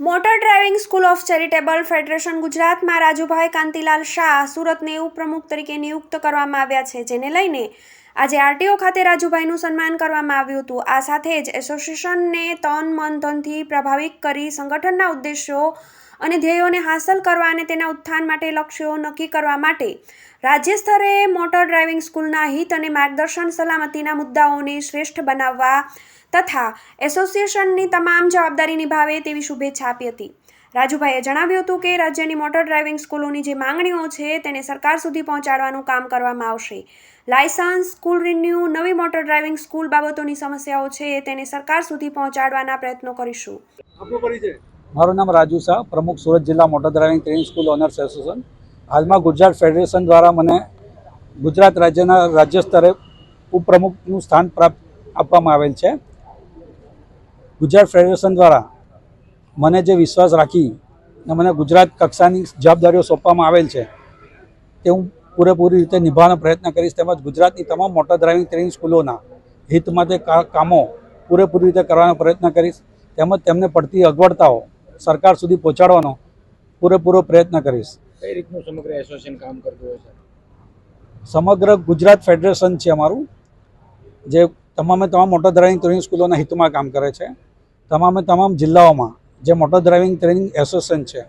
Motor driving school of charitable federation ગુજરાતમાં રાજુભાઈ કાંતિલાલ શાહ સુરતને ઉપપ્રમુખ તરીકે નિયુક્ત કરવામાં આવ્યા છે, જેને લઈને આજે આરટીઓ ખાતે રાજુભાઈનું સન્માન કરવામાં આવ્યું હતું. આ સાથે જ એસોસિએશનને તન મન ધનથી પ્રભાવિત કરી સંગઠનના ઉદ્દેશો અને ધ્યેયોને હાંસલ કરવા અને તેના ઉત્થાન માટે લક્ષ્યો નક્કી કરવા માટે રાજ્ય સ્તરે મોટર ડ્રાઇવિંગ સ્કૂલના હિત અને માર્ગદર્શન સલામતીના મુદ્દાઓને શ્રેષ્ઠ બનાવવા તથા એસોસિએશનની તમામ જવાબદારી નિભાવે તેવી શુભેચ્છા આપી હતી. રાજુભાઈએ જણાવ્યું હતું કે રાજ્યની મોટર ડ્રાઇવિંગ સ્કૂલોની જે માંગણીઓ છે તેને સરકાર સુધી પહોંચાડવાનું કામ કરવામાં આવશે. લાયસન્સ સ્કૂલ રિન્યુ નવી મોટર ડ્રાઇવિંગ સ્કૂલ બાબતોની સમસ્યાઓ છે તેને સરકાર સુધી પહોંચાડવાના પ્રયત્નો કરીશું. મારું નામ રાજુ શાહ પ્રમુખ સુરત જિલ્લા motor driving training school owners association. હાલમાં ગુજરાત ફેડરેશન દ્વારા મને ગુજરાત રાજ્યના રાજ્ય સ્તરે ઉપપ્રમુખનું સ્થાન પ્રાપ્ત આપવામાં આવેલ છે. ગુજરાત ફેડરેશન દ્વારા મને જે વિશ્વાસ રાખી અને મને ગુજરાત કક્ષાની જવાબદારીઓ સોંપવામાં આવેલ છે તે હું પૂરેપૂરી રીતે નિભાવવાનો પ્રયત્ન કરીશ તેમજ ગુજરાતની તમામ મોટર ડ્રાઇવિંગ ટ્રેનિંગ સ્કૂલોના હિત માટે કા- કામો પૂરેપૂરી રીતે કરવાનો પ્રયત્ન કરીશ તેમજ તેમને પડતી અગવડતાઓ સરકાર સુધી પહોંચાડવાનો પૂરેપૂરો પ્રયત્ન કરીશ. કઈ રીતનું સમગ્ર એસોસિએશન કામ કરતું હોય છે? સમગ્ર ગુજરાત ફેડરેશન છે અમારું જે તમામે તમામ મોટર ડ્રાઇવિંગ ટ્રેનિંગ સ્કૂલોના હિતમાં કામ કરે છે તમામે તમામ જિલ્લાઓમાં જે મોટર ડ્રાઇવિંગ ટ્રેનિંગ એસોસિએશન છે,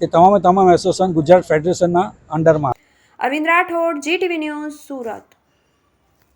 તે તમામે તમામ એસોસિએશન ગુજરાત ફેડરેશનના અંડરમાં. Arvind Rathod G TV news, Surat.